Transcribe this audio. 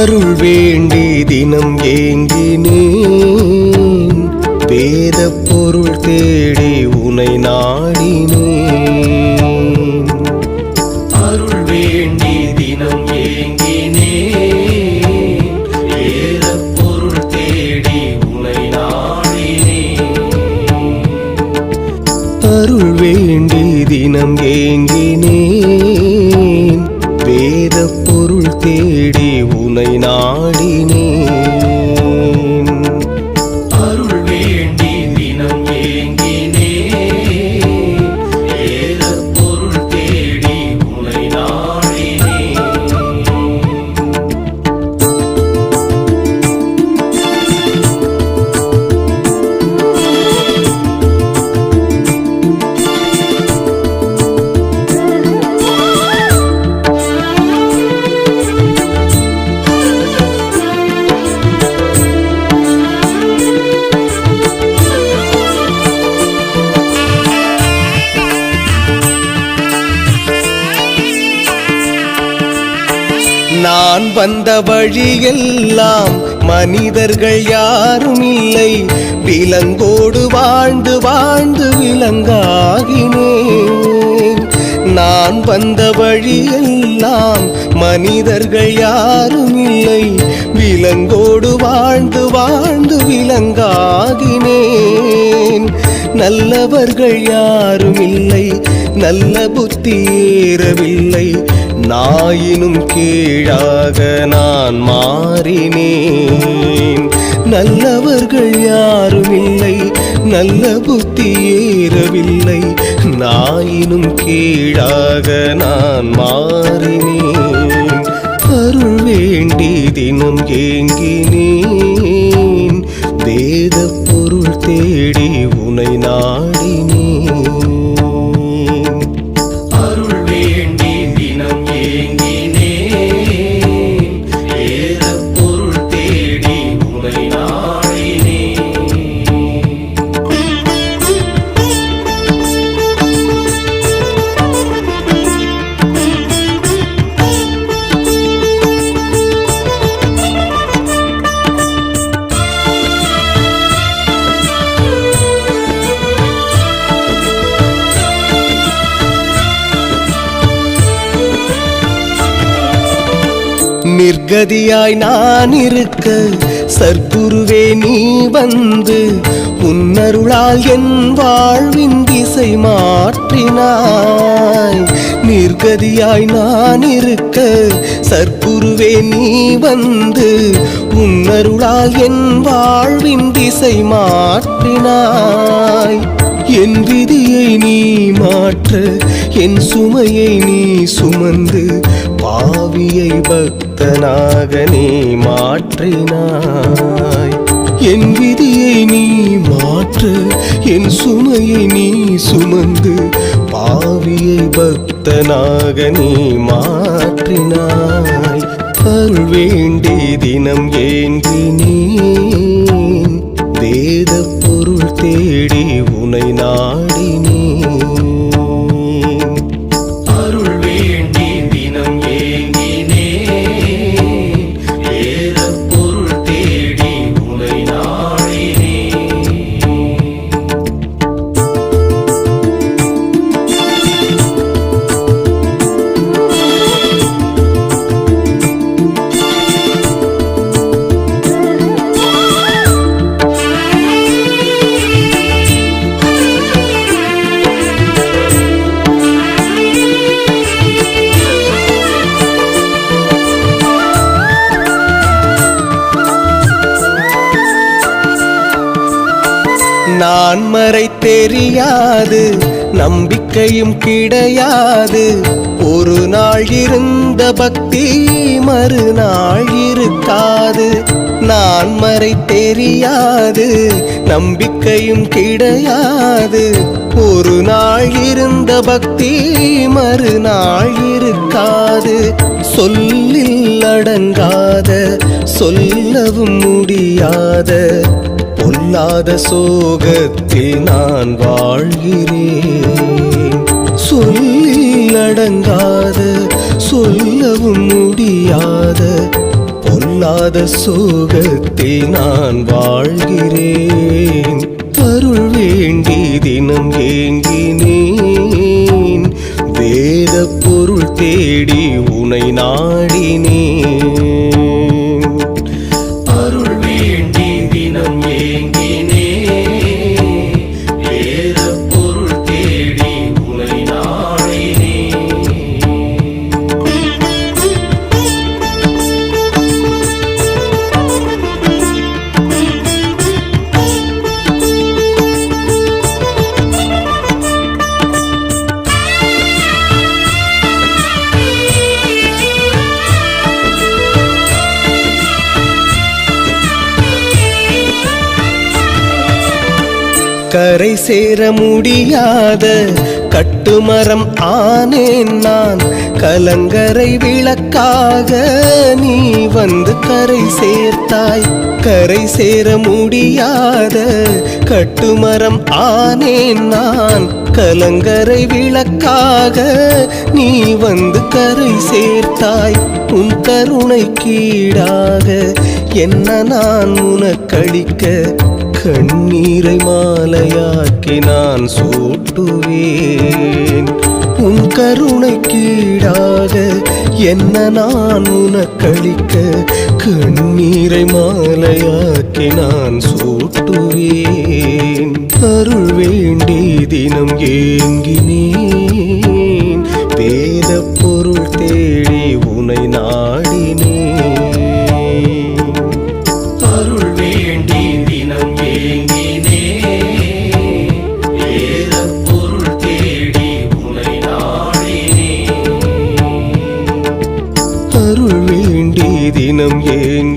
அருள் வேண்டி தினம் ஏங்கினேன். பேத பொருள் தேடி உனை நாடினேன். அருள் வேண்டி தினம் ஏங்கினேன். பேத பொருள் தேடி உனை நாடினேன். அருள் வேண்டி தினம் ஏங்கினேன். தேடி உனை நான் வந்த வழியெல்லாம் மனிதர்கள் யாரும் இல்லை. விலங்கோடு வாழ்ந்து வாழ்ந்து விலங்காகினேன். நான் வந்த வழியெல்லாம் மனிதர்கள் யாரும் இல்லை. விலங்கோடு வாழ்ந்து வாழ்ந்து விலங்காகினேன். நல்லவர்கள் யாரும் இல்லை. நல்ல புத்தி ஏறவில்லை. நாயினும் கீழாக நான் மாறினேன். நல்லவர்கள் யாரும் இல்லை நல்ல புத்தி ஏறவில்லை. நாயினும் கீழாக நான் மாறினேன். அருள் வேண்டி தினம் ஏங்கினேன். வேத பொருள் தேடி உனை நாடினேன் நிர்கதியாய் நான் இருக்க சர்க்குருவே நீ வந்து உன்னருளால் என் வாழ்வின் திசை மாற்றினாய். நிர்கதியாய் நான் இருக்க சர்க்குருவே நீ வந்து உன்னருளால் என் வாழ்வின் திசை மாற்றினாய். என் விதியை நீ மாற்ற என் சுமையை நீ சுமந்து பாவியை பக்தனாக நீ மாற்றினாய். என் விதியை நீ மாற்ற என் சுமையை நீ சுமந்து பாவியை பக்தனாக நீ மாற்றினாய். அருள் வேண்டி தினம் ஏங்கினேன் நான் மறை தெரியாது நம்பிக்கையும் கிடையாது. ஒரு நாள் இருந்த பக்தி மறுநாள் இருக்காது. நான் மறை தெரியாது நம்பிக்கையும் கிடையாது. ஒரு நாள் இருந்த பக்தி மறுநாள் இருக்காது. சொல்லில் அடங்காத சொல்லவும் முடியாத பொல்லாத சோகத்தில் நான் வாழ்கிறேன். சொல்லில் அடங்காத சொல்லவும் முடியாத பொல்லாத சோகத்தில் நான் வாழ்கிறேன். அருள் வேண்டி தினம் ஏங்கினேன். வேத பொருள் தேடி உனை நாள் கரை சேர முடியாத கட்டுமரம் ஆனேன் நான். கலங்கரை விளக்காக நீ வந்து கரை சேர்த்தாய். கரை சேர முடியாத கட்டுமரம் ஆனேன் நான். கலங்கரை விளக்காக நீ வந்து கரை சேர்த்தாய். உன் கருணை கீடாக என்ன நான் உனக்களிக்க கண்ணீரை மாலையாக்கி நான் சூட்டுவேன். உன் கருணை கீழாக என்ன நான் உனக்களிக்க? கண்ணீரை மாலையாக்கி நான் சூட்டுவேன். அருள் வேண்டி தினம் ஏங்கினேன். வேத பொருள் தேடி தினம் ஏன்